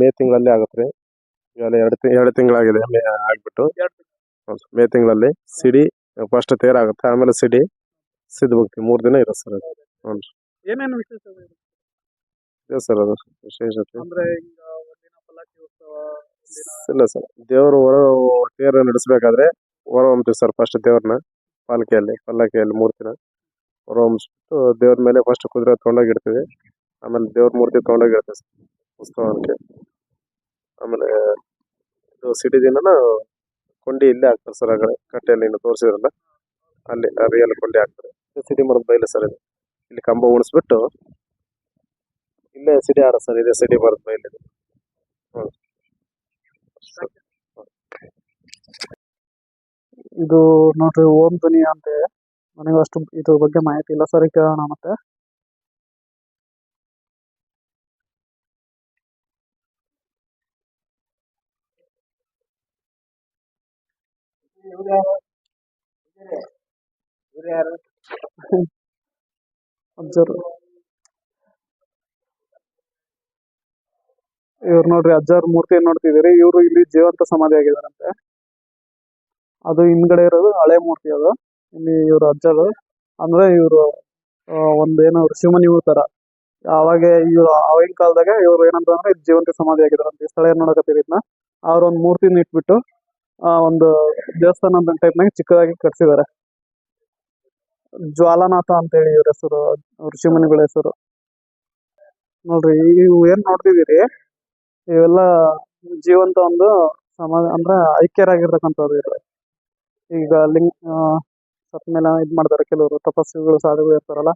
ಮೇ ತಿಂಗಳಲ್ಲಿ ಆಗುತ್ತೆ ರೀ. ಇವಾಗ ಎರಡು ಎರಡು ತಿಂಗಳಾಗಿದೆ ಮೇ ಆಗ್ಬಿಟ್ಟು. ಮೇ ತಿಂಗಳಲ್ಲಿ ಸಿಡಿ ಫಸ್ಟ್ ತೇರ್ ಆಗುತ್ತೆ ಆಮೇಲೆ ಸಿಡಿ ಸಿದ್ಧ ಭಕ್ತಿ ಮೂರು ದಿನ ಇರುತ್ತೆ ಸರ್ ಅದು. ಏನೇನು ವಿಶೇಷ ಇದೆ? ಸರ್ ಅದು. ವಿಶೇಷತೆ ಅಂದ್ರೆ ಈಗ ಒಂದಿನ ಪಲ್ಲಕ್ಕಿ ಉತ್ಸವ ಇಲ್ಲ ಸರ್. ದೇವರು ಹೊರ ತೇರು ನಡೆಸಬೇಕಾದ್ರೆ ಹೊರ ಹೊಮ್ತೀವಿ ಸರ್ ಫಸ್ಟ್ ದೇವ್ರನ್ನ. ಪಾಲ್ಕಿಯಲ್ಲಿ ಪಲ್ಲಕ್ಕಿಯಲ್ಲಿ ದಿನ ಹೊರ ಹೊಮ್ಸ್ಬಿಟ್ಟು ದೇವ್ರ ಮೇಲೆ ಫಸ್ಟ್ ಕುದುರೆ ತೊಗೊಂಡೋಗಿ ಇಡ್ತೀವಿ ಆಮೇಲೆ ದೇವ್ರ ಮೂರ್ತಿ ತೊಗೊಂಡೋಗಿ ಇಡ್ತೀವಿ ಸರ್. ಉತ್ಸವಕ್ಕೆ ಆಮೇಲೆ, ಇದು ಸಿಟಿ ದಿನನ ಕೊಂಡಿ ಇಲ್ಲೇ ಹಾಕ್ತಾರೆ ಸರ್ ಆ ಕಡೆ ಕಟ್ಟೆಯಲ್ಲಿ ಇನ್ನು ತೋರಿಸಿದ್ರಲ್ಲ, ಅಲ್ಲಿ ರಿಯಲ್ ಕೊಂಡಿ ಹಾಕ್ತಾರೆ. ಸಿಟಿ ಮರದ ಬೈಲು ಸರ್ ಇದು. ಇಲ್ಲಿ ಕಂಬ ಉಣಿಸ್ಬಿಟ್ಟು, ಇಲ್ಲೇ ಸಿಡಿ ಆಡ ಸರ್, ಇದೆ ಸಿಟಿ ಮರದ ಬೈಲೆ ಹ್ಮ್. ಇದು ನೋಡ್ರಿ, ಓಂ ಧ್ವನಿ ಅಂತೆ. ನನಗೆ ಅಷ್ಟು ಇದ್ರ ಬಗ್ಗೆ ಮಾಹಿತಿ ಇಲ್ಲ ಸರ್ ಕೇಳೋಣ ಮತ್ತೆ. ಅಜ್ಜರು. ಇವ್ರು ನೋಡ್ರಿ, ಅಜ್ಜಾರ್ ಮೂರ್ತಿ ನೋಡ್ತಿದ್ದೀರಿ? ಇವರು ಇಲ್ಲಿ ಜೀವಂತ ಸಮಾಧಿ ಆಗಿದಾರಂತೆ. ಅದು ಹಿಂದ್ಗಡೆ ಇರೋದು ಹಳೆ ಮೂರ್ತಿ ಅದು. ಇಲ್ಲಿ ಇವ್ರ ಅಜ್ಜರು. ಅಂದ್ರೆ ಇವರು ಏನೋ ಶಿವಮನಿ ತರ. ಅವಾಗ ಇವ್ರು, ಆವಾಗಿನ ಕಾಲದಾಗ ಇವ್ರು ಏನಂತಂದ್ರೆ ಜೀವಂತ ಸಮಾಧಿ ಆಗಿದಾರಂತೆ. ಸ್ಥಳ ಏನ್ ನೋಡಕತ್ತೀರಿ ಅವ್ರ ಒಂದ್ ಮೂರ್ತಿನ ಇಟ್ಬಿಟ್ಟು ಒಂದು ದೇವಸ್ಥಾನ ಟೈಪ್ನಾಗ ಚಿಕ್ಕದಾಗಿ ಕಟ್ಸಿದ್ದಾರೆ ಜ್ವಾಲಾನಾಥ ಅಂತೇಳಿ ಇವ್ರ ಹೆಸರು, ಋಷಿಮುನಿಗಳ ಹೆಸರು. ನೋಡ್ರಿ, ಇವು ಏನ್ ನೋಡ್ತಿದೀರಿ? ಇವೆಲ್ಲ ಜೀವಂತ ಒಂದು ಸಮಾಜ, ಅಂದ್ರೆ ಐಕ್ಯರಾಗಿರ್ತಕ್ಕಂಥದ್ದು ಇವ್ರು. ಈಗ ಲಿಂಗ ಸತ್ ಮೇಲೆ ಇದ್ ಮಾಡ್ತಾರೆ ಕೆಲವರು ತಪಸ್ವಿಗಳು ಸಾಧುಗಳು ಇರ್ತಾರಲ್ಲ,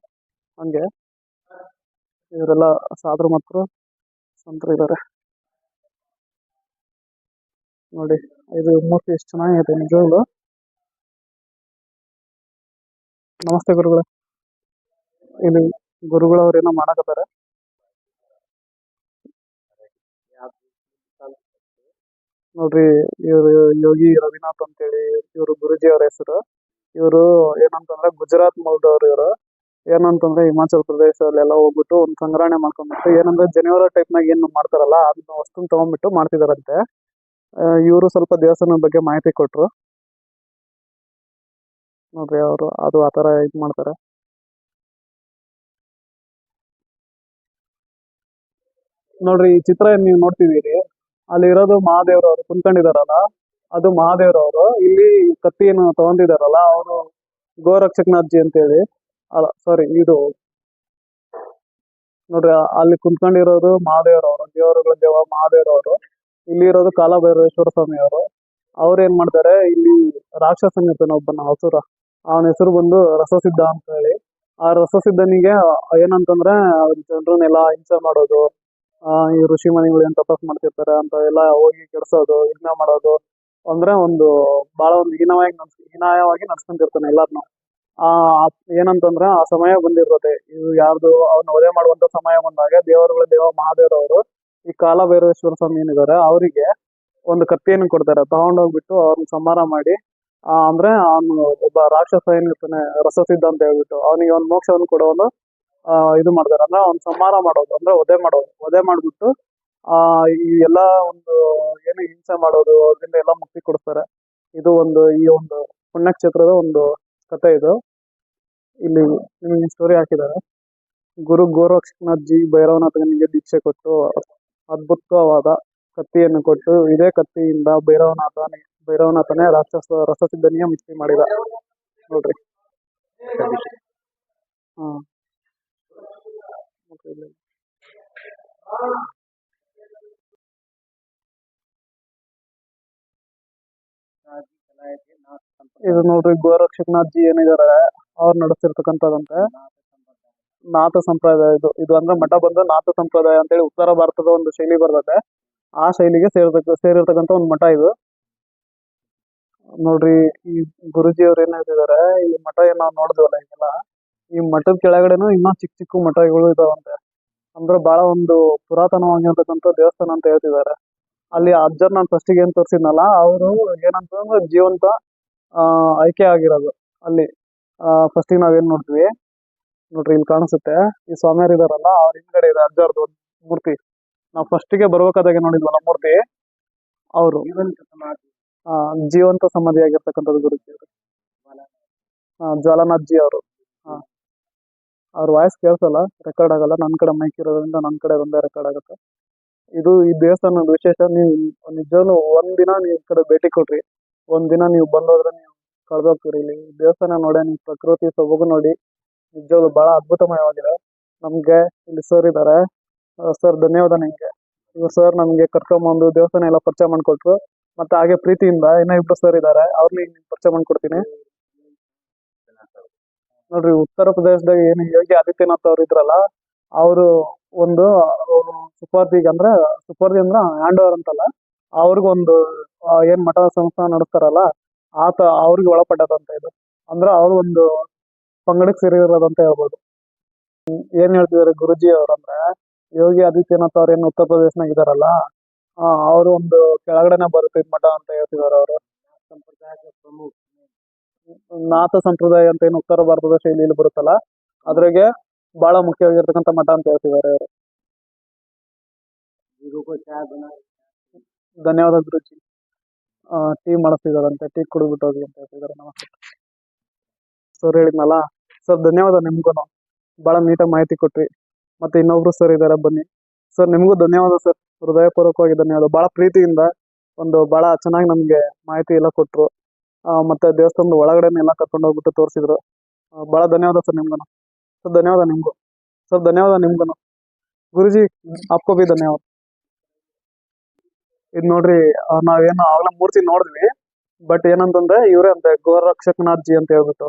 ಹಂಗೆ. ಇವರೆಲ್ಲ ಸಾಧು ಮಾತ್ರ ಸಂತರು ಇದಾರೆ. ನೋಡಿ, ಇದು ಮೂರ್ತಿ ಎಷ್ಟು ಚೆನ್ನಾಗಿದೆ ನಿಜವಾಗ್ಲು. ನಮಸ್ತೆ ಗುರುಗಳೇ. ಇಲ್ಲಿ ಗುರುಗಳವ್ರು ಏನೋ ಮಾಡಕತ್ತಾರೆ. ನೋಡ್ರಿ, ಇವರು ಯೋಗಿ ರವಿನಾಥ್ ಅಂತೇಳಿ, ಇವರು ಗುರುಜಿ ಅವ್ರ ಹೆಸರು. ಇವರು ಏನಂತಂದ್ರೆ ಗುಜರಾತ್ ಮೂಲದವ್ರು ಇವರು. ಏನಂತಂದ್ರೆ ಹಿಮಾಚಲ ಪ್ರದೇಶದಲ್ಲೆಲ್ಲ ಹೋಗ್ಬಿಟ್ಟು ಒಂದು ಸಂಗ್ರಹಣೆ ಮಾಡ್ಕೊಂಡ್ಬಿಟ್ಟು ಏನಂದ್ರೆ ಜನಿವಾರ ಟೈಪ್ ನಾಗ ಏನ್ ಮಾಡ್ತಾರಲ್ಲ, ಅದನ್ನ ವಸ್ತುನ ತಗೊಂಡ್ಬಿಟ್ಟು ಮಾಡ್ತಿದಾರಂತೆ. ಇವರು ಸ್ವಲ್ಪ ದೇವಸ್ಥಾನದ ಬಗ್ಗೆ ಮಾಹಿತಿ ಕೊಟ್ರು. ನೋಡ್ರಿ ಅವರು ಅದು ಆತರ ಇದ್ ಮಾಡ್ತಾರೆ. ನೋಡ್ರಿ ಈ ಚಿತ್ರ ಏನ್ ನೀವು ನೋಡ್ತಿದೀರಿ ಅಲ್ಲಿ ಇರೋದು ಮಹಾದೇವ್ರವ್ರು ಕುಂತ್ಕೊಂಡಿದಾರಲ್ಲ ಅದು ಮಹಾದೇವ್ರವ್ರು ಇಲ್ಲಿ ಕತ್ತಿಯನ್ನು ತಗೊಂಡಿದಾರಲ್ಲ ಅವರು ಗೋರಕ್ಷಕನಾಥ್ಜಿ ಅಂತೇಳಿ. ಅಲ್ಲ ಸಾರಿ ಇದು ನೋಡ್ರಿ, ಅಲ್ಲಿ ಕುಂತ್ಕೊಂಡಿರೋದು ಮಹಾದೇವ್ರವ್ರು ದೇವರುಗಳ ದೇವ ಮಹಾದೇವ್ರವ್ರು ಇಲ್ಲಿ ಇರೋದು ಕಾಲಭೈರವೇಶ್ವರ ಸ್ವಾಮಿ ಅವರು. ಅವ್ರು ಏನ್ ಮಾಡ್ತಾರೆ, ಇಲ್ಲಿ ರಾಕ್ಷಸನ್ ಇರ್ತಾನೆ ಒಬ್ಬನ ಹಸುರ. ಅವನ ಹೆಸರು ಬಂದು ರಸಸಿದ್ಧ ಅಂತ ಹೇಳಿ ಆ ರಸಸಿದ್ಧನಿಗೆ ಏನಂತಂದ್ರೆ ಜನರನ್ನೆಲ್ಲ ಹಿಂಸೆ ಮಾಡೋದು, ಆ, ಈ ಋಷಿ ಮನೆಗಳು ಏನ್ ತಪಸ್ ಮಾಡ್ತಿರ್ತಾರೆ ಅಂತ ಎಲ್ಲ ಹೋಗಿ ಕೆಡ್ಸೋದು, ಯಜ್ಞ ಮಾಡೋದು. ಅಂದ್ರೆ ಒಂದು ಬಹಳ ಒಂದು ಹೀನವಾಗಿ ನಡ್ಸ್, ಹೀನಾಯವಾಗಿ ನಡ್ಸ್ಕೊಂತಿರ್ತಾನೆ ಎಲ್ಲಾರ್ನು. ಆ- ಏನಂತಂದ್ರೆ ಆ ಸಮಯ ಬಂದಿರ್ತದೆ ಇದು ಯಾರ್ದು, ಅವ್ನ ಒದೆ ಮಾಡುವಂತ ಸಮಯ ಬಂದಾಗ ದೇವರುಗಳ, ದೇವ ಮಹಾದೇವರವರು ಈ ಕಾಲ ಭೈರವೇಶ್ವರ ಸ್ವಾಮಿ ಏನಿದ್ದಾರೆ ಅವರಿಗೆ ಒಂದು ಕತ್ತಿಯನ್ನು ಕೊಡ್ತಾರೆ. ತಗೊಂಡೋಗ್ಬಿಟ್ಟು ಅವ್ರನ್ನ ಸಂಹಾರ ಮಾಡಿ, ಆ, ಅಂದ್ರೆ ಅವನು ಒಬ್ಬ ರಾಕ್ಷಸ ಏನಿರ್ತಾನೆ, ರಸಸಿದ್ಧ ಅಂತ ಹೇಳ್ಬಿಟ್ಟು ಅವನಿಗೆ ಒಂದು ಮೋಕ್ಷವನ್ನು ಕೊಡೋ ಆ, ಇದು ಮಾಡ್ತಾರೆ. ಅಂದ್ರೆ ಅವ್ನ ಸಂಹಾರ ಮಾಡೋದು, ಅಂದ್ರೆ ಒದೆ ಮಾಡೋದು. ಒದೆ ಮಾಡ್ಬಿಟ್ಟು, ಆ, ಈ ಎಲ್ಲಾ ಒಂದು ಏನು ಹಿಂಸೆ ಮಾಡೋದು ಅದರಿಂದ ಎಲ್ಲ ಮುಕ್ತಿ ಕೊಡ್ತಾರೆ ಇದು ಒಂದು, ಈ ಒಂದು ಪುಣ್ಯಕ್ಷೇತ್ರದ ಒಂದು ಕಥೆ ಇದು. ಇಲ್ಲಿ ನಿಮಗೆ ಸ್ಟೋರಿ ಹಾಕಿದ್ದಾರೆ. ಗುರು ಗೋರಕ್ಷನಾಥ್ ಜಿ ಭೈರವನಾಥನಿಗೆ ದೀಕ್ಷೆ ಕೊಟ್ಟು ಅದ್ಭುತವಾದ ಕತ್ತಿಯನ್ನು ಕೊಟ್ಟು ಇದೇ ಕತ್ತಿಯಿಂದ ಭೈರವನಾಥನೇ ಭೈರವನಾಥನೇ ರಾಕ್ಷಸ ರಸಸಿದ್ಧನಿಯ ಮುಕ್ತಿ ಮಾಡಿದ. ನೋಡ್ರಿ. ಹಾ. ಇದು ನೋಡ್ರಿ ಗೋರಕ್ಷಕನಾಥ್ ಜಿ ಏನಿದಾರೆ, ಅವ್ರು ನಡೆಸ್ತಿರ್ತಕ್ಕಂಥದಂತೆ ನಾಥ ಸಂಪ್ರದಾಯ ಇದು ಇದು ಅಂದ್ರೆ ಮಠ ಬಂದ ನಾಥ ಸಂಪ್ರದಾಯ ಅಂತೇಳಿ ಉತ್ತರ ಭಾರತದ ಒಂದು ಶೈಲಿ ಬರ್ತದೆ. ಆ ಶೈಲಿಗೆ ಸೇರ್ತಕ್ಕ ಸೇರಿರ್ತಕ್ಕಂತ ಒಂದು ಮಠ ಇದು. ನೋಡ್ರಿ, ಈ ಗುರುಜಿ ಅವ್ರ ಏನ್ ಹೇಳ್ತಿದಾರೆ, ಈ ಮಠ ಏನ್ ನಾವ್ ನೋಡಿದ್ವಲ್ಲ ಈಗೆಲ್ಲ, ಈ ಮಠದ ಕೆಳಗಡೆನು ಇನ್ನೂ ಚಿಕ್ಕ ಚಿಕ್ಕ ಮಠಗಳು ಇದಾವಂತೆ. ಅಂದ್ರೆ ಬಹಳ ಒಂದು ಪುರಾತನವಾಗಿರ್ತಕ್ಕಂಥ ದೇವಸ್ಥಾನ ಅಂತ ಹೇಳ್ತಿದ್ದಾರೆ ಅಲ್ಲಿ ಅಜ್ಜರ್ ನಾನು ಫಸ್ಟಿಗೆ ಏನ್ ತೋರಿಸಿದ್ನಲ್ಲ, ಅವರು ಏನಂತಂದ್ರೆ ಜೀವಂತ ಆಯ್ಕೆ ಆಗಿರೋದು. ಅಲ್ಲಿ ಫಸ್ಟಿಗೆ ನಾವೇನ್ ನೋಡ್ತೀವಿ ನೋಡ್ರಿ, ಇಲ್ಲಿ ಕಾಣಿಸುತ್ತೆ. ಈ ಸ್ವಾಮಿಯರ್ ಇದಾರಲ್ಲ, ಅವ್ರ ಹಿಂದ್ಗಡೆ ಇದೆ ಅಜ್ಜಾರ್ದು ಒಂದ್ ಮೂರ್ತಿ. ನಾವು ಫಸ್ಟಿಗೆ ಬರ್ಬೇಕಾದಾಗ ನೋಡಿದ್ವಲ್ಲ ಮೂರ್ತಿ? ಅವರು. ಜೀವಂತ ಸಮಾಧಿ ಆಗಿರ್ತಕ್ಕಂಥದ್ದು ಗುರುಜಿ ಅವರು. ಜ್ವಾಲಾನಾಥ್ ಜಿ ಅವರು. ಅವ್ರ ವಾಯ್ಸ್ ಕೇಳ್ಸಲ್ಲ ರೆಕಾರ್ಡ್ ಆಗಲ್ಲ. ನನ್ನ ಕಡೆ ಮೈಕ್ ಇರೋದ್ರಿಂದ ನನ್ನ ಕಡೆ ಒಂದೇ ರೆಕಾರ್ಡ್ ಆಗುತ್ತೆ. ಇದು ಈ ದೇವಸ್ಥಾನದ ವಿಶೇಷ. ನೀವು ನಿಜಾನು ಒಂದಿನ ನೀವು ಈ ಕಡೆ ಭೇಟಿ ಕೊಡ್ರಿ ಒಂದಿನ ನೀವು ಬಂದೋದ್ರೆ ನೀವು ಕಳ್ದೋಗ್ತೀರಿ ಇಲ್ಲಿ. ದೇವಸ್ಥಾನ ನೋಡಿ ನೀವು ಪ್ರಕೃತಿ ಸೊಬಗು ನೋಡಿ. ನಿಜವಾಗ್ಲೂ ಬಹಳ ಅದ್ಭುತಮಯವಾಗಿದೆ. ನಮ್ಗೆ ಇಲ್ಲಿ ಸರ್ ಇದ್ದಾರೆ ಸರ್ ಧನ್ಯವಾದ ನಿಮ್ಗೆ. ಇವ್ರು ಸರ್ ನಮ್ಗೆ ಕರ್ಕೊಂಬಂದು ದೇವಸ್ಥಾನ ಎಲ್ಲ ಪರಿಚಯ ಮಾಡ್ಕೊಟ್ರು. ಮತ್ತೆ ಹಾಗೆ ಪ್ರೀತಿಯಿಂದ ಇನ್ನೂ ಇಬ್ರು ಸರ್ ಇದ್ದಾರೆ ನಿಮ್ಗೆ ಪರಿಚಯ ಮಾಡ್ಕೊಡ್ತೀನಿ. ನೋಡ್ರಿ, ಉತ್ತರ ಪ್ರದೇಶದಾಗ ಏನು ಯೋಗಿ ಆದಿತ್ಯನಾಥ್ ಅವ್ರು ಇದ್ರಲ್ಲ, ಅವರು ಒಂದು ಸುಪಾರ್ದಿಗೆ ಅಂದ್ರೆ, ಸುಪಾರ್ದಿ ಅಂದ್ರೆ ಹ್ಯಾಂಡ್ ಓವರ್ ಅಂತಲ್ಲ, ಅವ್ರಿಗೊಂದು ಏನ್ ಮಠ ಸಂಸ್ಥಾನ ನಡೆಸ್ತಾರಲ್ಲ, ಆತ ಅವ್ರಿಗೆ ಒಳಪಟ್ಟದಂತ ಇದು. ಅಂದ್ರೆ ಅವ್ರು ಪಂಗಡಕ್ಕೆ ಸೇರಿರೋದಂತ ಹೇಳ್ಬೋದು. ಹ್ಮ್, ಏನ್ ಹೇಳ್ತಿದಾರೆ ಗುರುಜಿ ಅವ್ರಂದ್ರೆ ಯೋಗಿ ಆದಿತ್ಯನಾಥ್ ಅವ್ರ ಏನು ಉತ್ತರ ಪ್ರದೇಶನಾಗ ಇದಾರಲ್ಲ ಅವ್ರ ಅವ್ರು ಒಂದು ಕೆಳಗಡೆನೆ ಬರುತ್ತೆ ಮಠ ಅಂತ ಹೇಳ್ತಿದಾರೆ ಅವರು. ನಾಥ ಸಂಪ್ರದಾಯ ಅಂತ ಏನು ಉತ್ತರ ಭಾರತದ ಶೈಲಿಯಲ್ಲಿ ಬರುತ್ತಲ್ಲ ಅದ್ರಾಗೆ ಬಹಳ ಮುಖ್ಯವಾಗಿರ್ತಕ್ಕಂಥ ಮಠ ಅಂತ ಹೇಳ್ತಿದ್ದಾರೆ ಅವರು. ಧನ್ಯವಾದ ಗುರುಜಿ. ಟೀ ಮಾಡಿಸ್ತಿದಾರಂತೆ ಟೀ ಕುಡಿದ್ಬಿಟ್ಟು ಹೋಗಿ ಅಂತ ಹೇಳ್ತಿದ್ದಾರೆ ನಮಸ್ತೆ. ಸರ್ ಹೇಳಿದ್ನಲ್ಲ ಸರ್ ಧನ್ಯವಾದ ನಿಮ್ಗೂ ಬಹಳ ನೀಟಾಗಿ ಮಾಹಿತಿ ಕೊಟ್ರಿ. ಮತ್ತೆ ಇನ್ನೊಬ್ರು ಸರ್ ಇದ್ದಾರೆ ಬನ್ನಿ. ಸರ್ ನಿಮಗೂ ಧನ್ಯವಾದ ಸರ್. ಹೃದಯಪೂರ್ವಕವಾಗಿ ಧನ್ಯವಾದ. ಬಹಳ ಪ್ರೀತಿಯಿಂದ ಒಂದು ಬಹಳ ಚೆನ್ನಾಗಿ ನಮ್ಗೆ ಮಾಹಿತಿ ಎಲ್ಲ ಕೊಟ್ರು. ಆ, ಮತ್ತೆ ದೇವಸ್ಥಾನದ ಒಳಗಡೆನೆಲ್ಲ ಕರ್ಕೊಂಡು ಹೋಗ್ಬಿಟ್ಟು ತೋರಿಸಿದ್ರು. ಬಹಳ ಧನ್ಯವಾದ ಸರ್ ನಿಮ್ಗೂ. ಸರ್ ಧನ್ಯವಾದ ನಿಮ್ಗೂ. ಸರ್ ಧನ್ಯವಾದ ನಿಮ್ಗೂ. ಗುರುಜಿ ಬಿ ಧನ್ಯವಾದ. ಇದ್ ನೋಡ್ರಿ ನಾವೇನು ಆಗ್ಲೇ ಮೂರ್ತಿ ನೋಡಿದ್ವಿ. ಬಟ್ ಏನಂತಂದ್ರೆ ಇವರೇ ಅಂತೆ ಗೋರಕ್ಷಕನಾಥ್ ಜಿ ಅಂತ ಹೇಳ್ಬಿಟ್ಟು.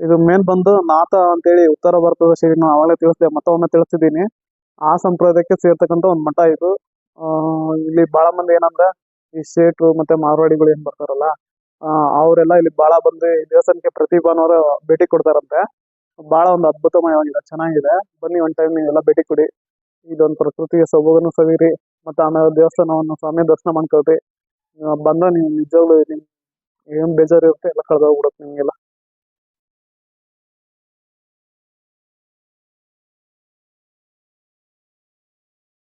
ಇದು ಮೇನ್ ಬಂದು ನಾಥ ಅಂತೇಳಿ ಉತ್ತರ ಭಾರತದ ಶೈಲಿ ಅವಾಗ ತಿಳಿಸಿದೆ, ಮತವನ್ನ ತಿಳಿಸಿದ್ದೀನಿ ಆ ಸಂಪ್ರದಾಯಕ್ಕೆ ಸೇರ್ತಕ್ಕಂತ ಒಂದು ಮಠ ಇದು. ಇಲ್ಲಿ ಬಹಳ ಮಂದಿ ಏನಂದ್ರೆ ಈ ಶೇಟು ಮತ್ತೆ ಮಾರ್ವಾಡಿಗಳು ಏನ್ ಬರ್ತಾರಲ್ಲ ಅವರೆಲ್ಲ ಇಲ್ಲಿ ಬಹಳ ಬಂದು ಈ ದೇವಸ್ಥಾನಕ್ಕೆ ಪ್ರತಿ ಭಾನುವಾರ ಭೇಟಿ ಕೊಡ್ತಾರಂತೆ. ಬಹಳ ಒಂದು ಅದ್ಭುತಮಯವಾಗಿದೆ, ಚೆನ್ನಾಗಿದೆ. ಬನ್ನಿ ಒಂದ್ ಟೈಮ್ ನೀವೆಲ್ಲ ಭೇಟಿ ಕೊಡಿ. ಇದೊಂದು ಪ್ರಕೃತಿಯ ಸೊಬಗನ್ನು ಸವಿರಿ, ಮತ್ತೆ ಆಮೇಲೆ ದೇವಸ್ಥಾನವನ್ನು ಸ್ವಾಮಿ ದರ್ಶನ ಮಾಡ್ಕೊಳ್ರಿ. ಬಂದ್ರೆ ಬಂದ ನೀವು ನಿಜವಾಗ್ಲೂ ಏನ್ ಬೇಜಾರು ಇರುತ್ತೆ ಎಲ್ಲ ಕಳೆದೋಗ್ಬಿಡುತ್ತೆ ನಿಮ್ಗೆಲ್ಲ.